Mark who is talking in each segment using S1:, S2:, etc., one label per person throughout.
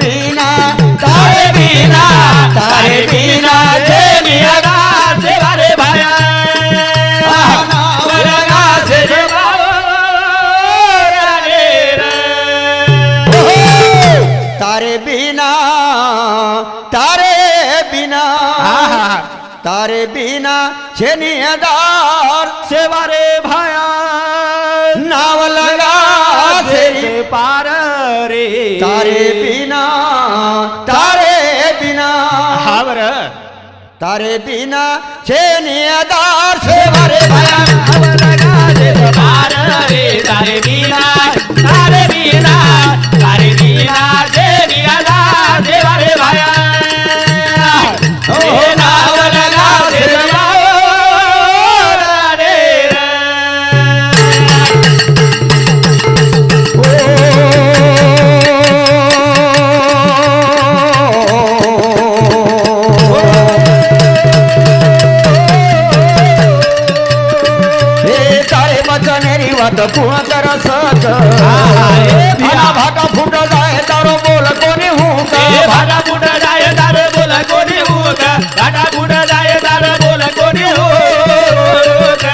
S1: বিনা
S2: তার বিনা তার বিনা যে মিয়া গাছ বারে ভায়া।
S1: তারে বিনা তারে বিনা তারে বিনা সে নিয়ে
S2: দার সেবারে ভায়া।
S1: নাও সে পা
S2: तारे बिना तारे
S1: बिना हावर तारे बिना
S2: छे
S1: नियदार छे भरे भया भवर राजे बार
S2: रे बोलत कुण तर सच भागा फुट जाय दार बोल कोणी हुक. भागा फुट जाय दार बोल कोणी हुक. भागा फुट जाय दार बोल
S1: कोणी हुक.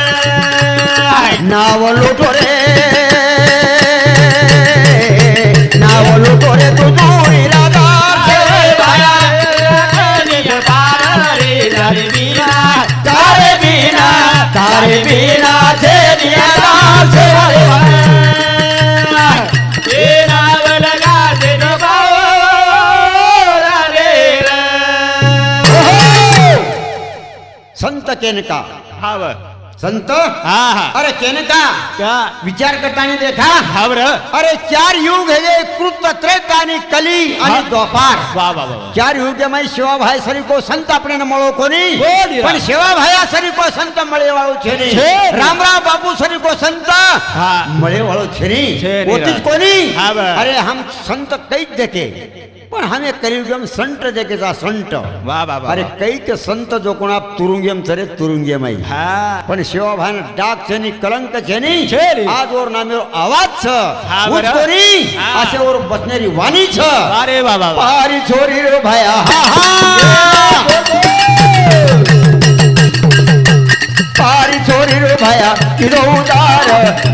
S1: नाव लोटो કેનકા? હાવ. સંતો? હા હા. અરે કેનકા? ક્યા? વિચાર કરતાની દેખા? હાવર અરે ચાર યુગ હે કૃત ત્રેતાની કલી અને દોપાર
S2: વાહ વાહ વાહ
S1: ચાર યુગમાં શિવાભાઈ સરી કો સંત આપણે ને મળો કોની? પણ શિવાભાઈ આ સરી કો સંત મળે વાળો છે
S2: ને
S1: રામરાવ બાપુ સરી કો સંત
S2: હા.
S1: મળે વાળો છે
S2: ને
S1: ઓતી કોની? અરે હમ સંત કઈ દેખે?
S2: पण हाने कलियुगम संत जगेचा संत. वा बाबा अरे कैक संत
S1: जो कोणा तुरुंगेम चरे तुरुंगेम आई हा. पण शिवभान डाक छनी कलंक छनी आज
S2: और नामे आवाज छ. उठतोरी असे और बसणारी वाणी छ.
S1: अरे बाबा पहारी छोरी रे भाया.
S2: पहारी छोरी रे भाया किरो उदार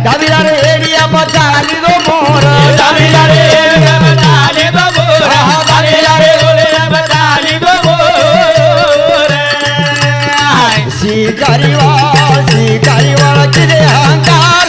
S2: दाविदार एडिया पचाली दो मोर. दाविदार शिकारी शिकारी वाळा
S1: किती अहंकार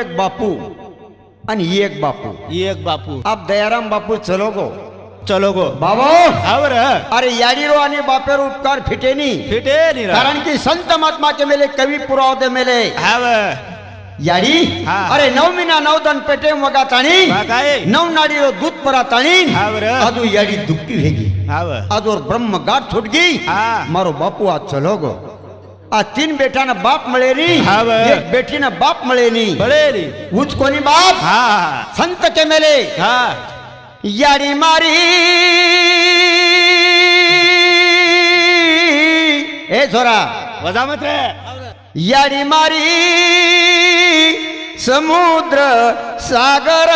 S1: एक बापू आणि एक बापू.
S2: एक बापू.
S1: आप दयाराम बापू चलो गो.
S2: चलो गो.
S1: बाबा! अरे यारीरो आणि बापेर उपकार फिटेनी
S2: फिटेनी
S1: कारण की संत महात्माचे मेले कवी पुरावते मेले.
S2: हाव
S1: याडी? अरे नऊ मिना नऊ दन पेटे मगा ताणी नऊ नाडी दूध परा ताणी. आजू याडी दुखती
S2: वेगी.
S1: आजोर ब्रह्म गाठ
S2: छुटगी
S1: मारो बापू आज चलो गो. आ तीन बेटाना बाप मळे नी
S2: हा बरं.
S1: एक बेटीना बाप मळे नी
S2: रे
S1: उच कोणी बाप?
S2: हा.
S1: संत के मेले
S2: हा.
S1: याडी मारी. ए छोरा
S2: वजा मत रे.
S1: याडी मारी. समुद्र सागर.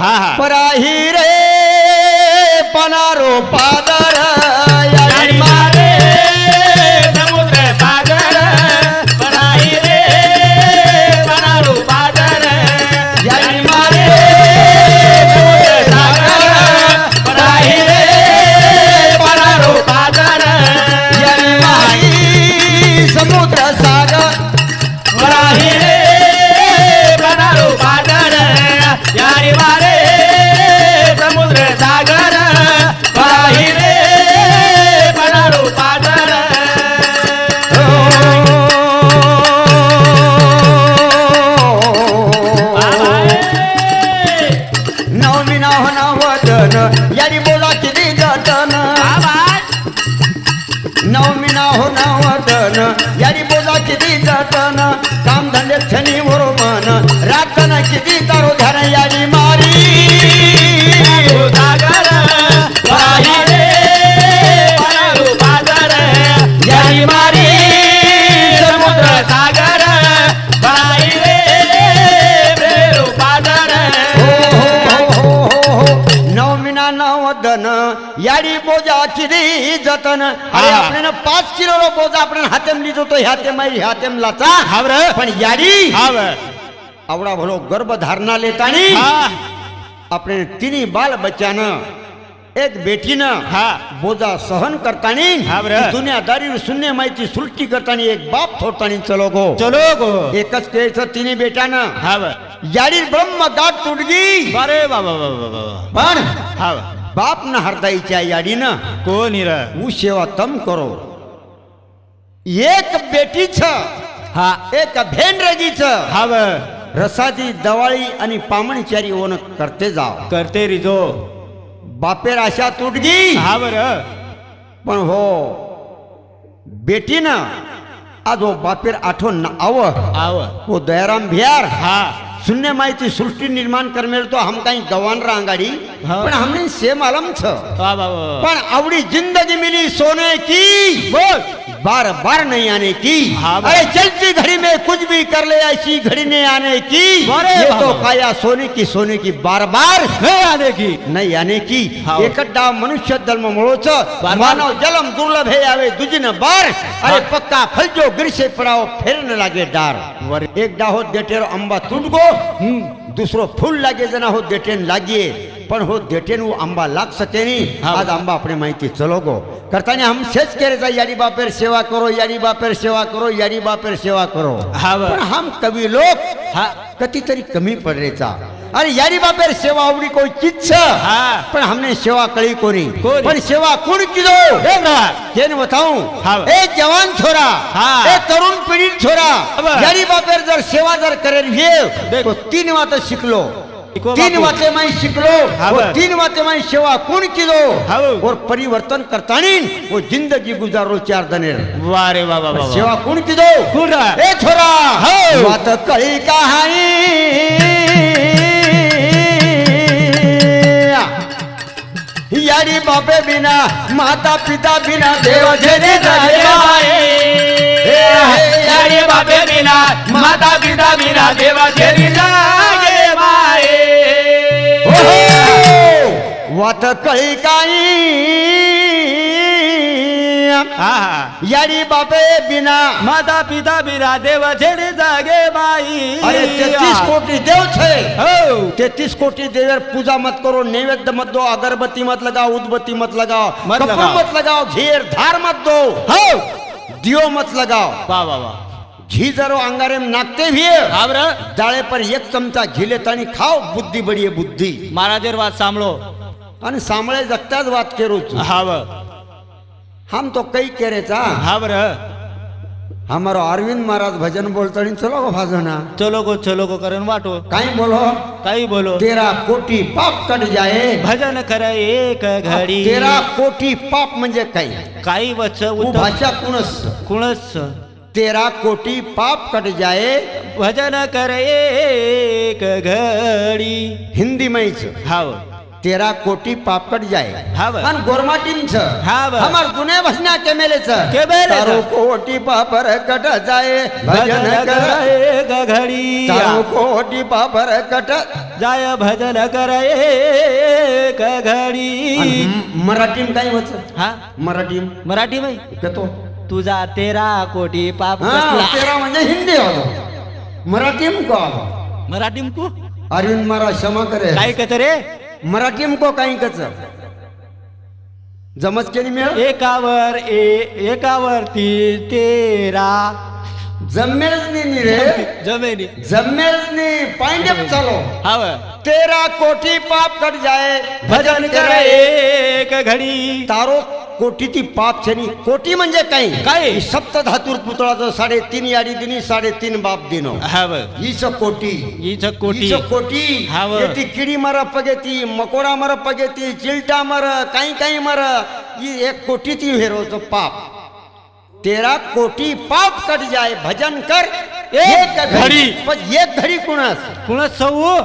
S2: हा
S1: तारो धन याडी मारी
S2: सागर यारी मारी। समुद्र सागर रे प्रेरू पादर
S1: हो, हो, हो, हो, हो. नवमीना नवदन याडी बोजा किती जतन। अरे
S2: हा.
S1: आपण पाच किलो बोजा आपण हातेम लिहितो तो ह्याते मारी हातेम लाचा.
S2: हावर
S1: पण याडी
S2: हाव
S1: આવડા ભલો ગર્ભ ધારના લેતા
S2: લેતાની
S1: આપણે તીની બાલ બચ્ચાના એક બેટીના
S2: હા
S1: બોજા સહન કરતા
S2: કરતાની દુનિયાદારી
S1: શૂન્ય માહિતી સુલટી કરતા કરતાની એક બાપ થોડતા થોડતાની ચલો
S2: ગો ચલો
S1: ગો એક જ કે
S2: છે
S1: તીની બેટાના હા યારી
S2: બ્રહ્મ ગાંઠ તૂટગી અરે
S1: બાબા
S2: પણ
S1: હા બાપના હરદાઈ છે
S2: યાડીના કોની
S1: રે હું સેવા તમ કરો એક
S2: બેટી
S1: છે હા એક
S2: ભેન રજી છે હવે
S1: रसाची दवाळी आणि पामणचारी ओन करते जाव.
S2: करते रिजो.
S1: बापेर आशा तुटगी.
S2: हावर
S1: पण हो बेटीनं आज हो बापेर आठवण न आव.
S2: आव.
S1: हो दयाराम भियार.
S2: हा.
S1: शून्य माहिती सृष्टी निर्माण करमेल तो हम काही गवान रांगाडी
S2: हा.
S1: पण हमने सेम आलम छ
S2: वा बाबा
S1: पण आवडी जिंदगी मिली सोने की
S2: बोल
S1: बार बार नहीं आने की
S2: हाँ बा-
S1: अरे चलती घड़ी में कुछ भी कर ले ऐसी घड़ी नहीं आने की
S2: अरे
S1: ये
S2: बाबा।
S1: तो काया सोने की सोने की बार बार
S2: नाही आले की
S1: नाही आने की
S2: हाव.
S1: एकटा मनुष्य जन्म मुळोच
S2: बार.
S1: मानव जलम दुर्लभ हे आवे दुजिन बार अरे पक्का फलजो गिरसे पडाव फेर न लागे डार
S2: वर.
S1: एक डाहो देटेर आंबा तुटगो दुसरो फूल लागे जना हो देटेन लागिये पण हो देटेन वो आंबा लाग सके नहीं. आज आंबा अपने माहिती चलो गो करताने हम सेच जा याडी बापेर सेवा करो याडी बापेर सेवा करो याडी बापेर सेवा करो. पण हम कवी लोक
S2: हा
S1: कधीतरी कमी अरे आवडी कोई चीज
S2: हा
S1: पण हमने सेवा कळी कोणी
S2: कोणी?
S1: पण सेवा कोण किलो
S2: देख रहा
S1: तेन बताऊं
S2: हाव.
S1: ए जवान छोरा
S2: हा.
S1: ए तरुण पीडित छोरा
S2: अबे.
S1: याडी बापेर जर सेवा जर करेल हे
S2: देख.
S1: तो तीन वात शिकलो
S2: शिको
S1: तीन. वाते मैं शिकलो. वो तीन वाते मैं सेवा कोण किलो. और परिवर्तन करतानी वो जिंदगी गुजारो चार दनेर
S2: वा रे बाबा
S1: सेवा कोण
S2: रा?
S1: ए छोरा
S2: हाव.
S1: वात कळी कहाणी याडी बापे बिना माता पिता बिना देव
S2: जागे माये यारी बाबे बिना माता पिता बिना देवा झेरी जागे माये
S1: वात कळी यारी बापे बिना
S2: माता पिता बिना देव छेडे जागे माई
S1: अरे तेतीस कोटी देव छे.
S2: हो.
S1: तेतीस कोटी देव पूजा मत करो नैवेद्य मत दो अगरबत्ती मत लगाओ उदबत्ती मत लगाओ
S2: मत लगाओ.
S1: मत लगाओ घेर धार मत दो.
S2: हो.
S1: दियो मत लगाओ.
S2: वाह वाह वाह
S1: घी जरो अंगारे में नाकते भी
S2: है
S1: डाले पर एक चमचा घी लेता खाओ बुद्धि बड़ी है बुद्धि.
S2: महाराजेर
S1: बात सामलो सांभो आणि सांभळे जगताच वाद
S2: हाँ हाव
S1: हम तो कई कह रहे
S2: था हाँ बर
S1: हमारो अरविंद महाराज भजन बोलता चलो गो भाजना।
S2: चलो गो चलो गो करन वाटो।
S1: कहीं बोलो?
S2: कहीं बोलो?
S1: तेरा कोटी पाप कट जाए।
S2: भजन कर एक घडी।
S1: तेरा कोटी पाप म्हणजे कहीं
S2: बच्चा वच
S1: भाषा कुणस?
S2: कुणस?
S1: तेरा कोटी पाप कट जाए।
S2: भजन कर एक घडी।
S1: हिंदी मैच
S2: हाव
S1: तेरा कोटी पाप कट जाए हाँ
S2: हा ब.
S1: आणि गोरमाटीन छ
S2: हा.
S1: हमार भजना केमेले छ
S2: केमेले छ.
S1: तारो कोटी पापर कट जाए भजन कर
S2: घडी
S1: तारो कोटी पापर कट
S2: जाय भजन करे घडी
S1: आणि मराठीम काही वच
S2: हा?
S1: मराठीम.
S2: मराठी बाई
S1: कतो
S2: तुझा तेरा कोटी पाप
S1: हा. तेरा म्हणजे हिंदी आलो मराठीम को
S2: मराठी को?
S1: अरविंद महाराज क्षमा करे
S2: काय कच रे?
S1: मराठीम को काही कच. जमच केली मिळ
S2: एकावर ए एकावरती तेरा.
S1: जमेल नाही रे. जमेल नाही पांडेप चालो.
S2: हाव
S1: तेरा कोटी पाप कट जाए
S2: भजन करे एक घडी.
S1: तारो कोटी ती पाप छनी. कोटी म्हणजे काही?
S2: काय?
S1: सप्त धातुर पुतळाचं साडेतीन याडी दिनी साडेतीन बाप दिनो.
S2: हाव
S1: हीच कोटी.
S2: हीच कोटी.
S1: हीच कोटी.
S2: हाव.
S1: येती किडी मर पगेती मकोडा मर पगेती चिलटा मर काही काही मर. ही एक कोटी ती हेरोचं पाप. तेरा कोटी पाप कट जाए भजन कर.
S2: एक घडी.
S1: पण एक घडी कुणास?
S2: कुणच सऊ?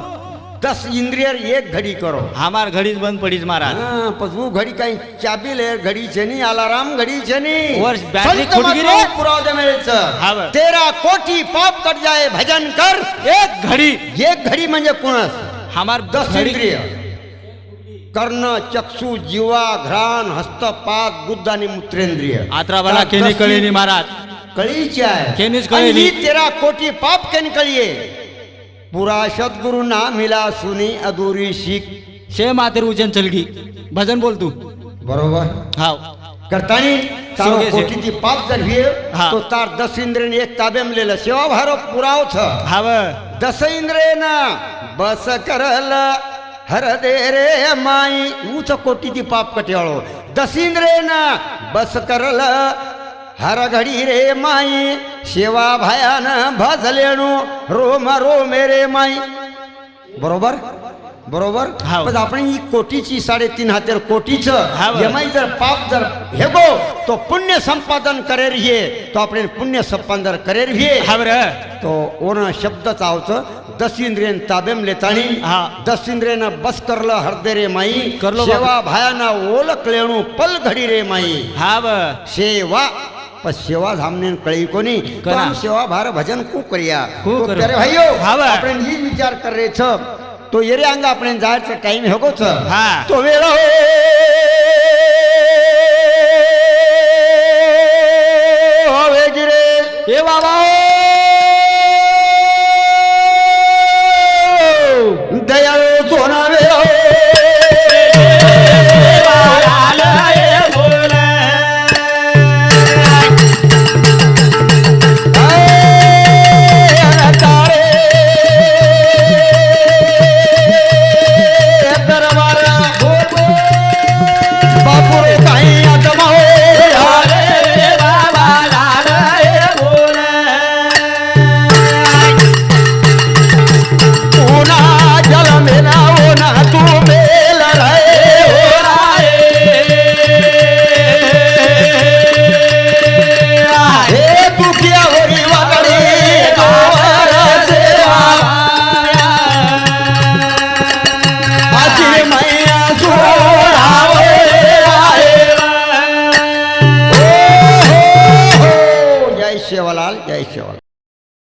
S1: दस इंद्रिय एक घडी करो
S2: हमार घडीच बंद पडीच महाराज
S1: હા, પછી હું ઘડી કઈ ચાબી લે ઘડી છે ની અલારામ ઘડી છે ની
S2: વર્ષ battery
S1: સંત
S2: ખૂટી ગઈ રે?
S1: મહાત્માઓ પુરાવા મળે છે
S2: હા, બસ.
S1: તેરા કોટી પાપ કટ જાય ભજન કર
S2: एक घडी
S1: એક ઘડી म्हणजे कुणस
S2: हमार
S1: दस
S2: घडी
S1: इंद्रिय कर्ण चक्षु जीवा घ्राण हस्तपाद बुद्ध आणि मूत्रेंद्रिय
S2: आत्रावाला
S1: त्या
S2: केनी
S1: दस
S2: कळेनी महाराज
S1: कळीची आहे
S2: केनीच
S1: आणि
S2: कळेली.
S1: ही तेरा कोटी पाप केन कळीये पुरा सद्गुरु ना मिला सुनी अधुरी शिक
S2: शे मातेर उजन चलगी। भजन बोल तू।
S1: बरोबर?
S2: हाव।
S1: करतानी
S2: तारो सोगे
S1: से. पाप जर
S2: हा.
S1: तो तार दस इंद्रेने एक ताबेम लेलं। सेवा भारो पुराव छ।
S2: हाव।
S1: दस इंद्रेन बस करल। हर दे रे माई ऊच कोटीची पाप कट्याळो। दस इंद्रेन बस करल। हर घडी रे माई शिवा भयान भजलेणू रोम रोमे रे माई. बरोबर? बरोबर? आपण ही कोटीची साडेतीन हातेर कोटीच यमाई जर पाप जर हे गो तो पुण्य संपादन करे हे तो आपण पुण्य संपादन करेर हे. तो ओन शब्द चावच दस इंद्रियन ताबेम
S2: लेताणी
S1: दस इंद्रियन बस करलं हरदे रे माई
S2: करलो
S1: सेवा भायाना ओलक लेणू पल घडी रे माई.
S2: हा
S1: सेवा पण सेवा धामने कळी
S2: करा.
S1: हम सेवा भार भजन कू करिया
S2: कू
S1: तो
S2: करू.
S1: तेरे भाइयो. आपण ही विचार कर रे छ तो येरे अंग आपण जायचं टाइम हेगो छ
S2: हा.
S1: तो वेळ हो होवे गिरे
S2: ए बाबा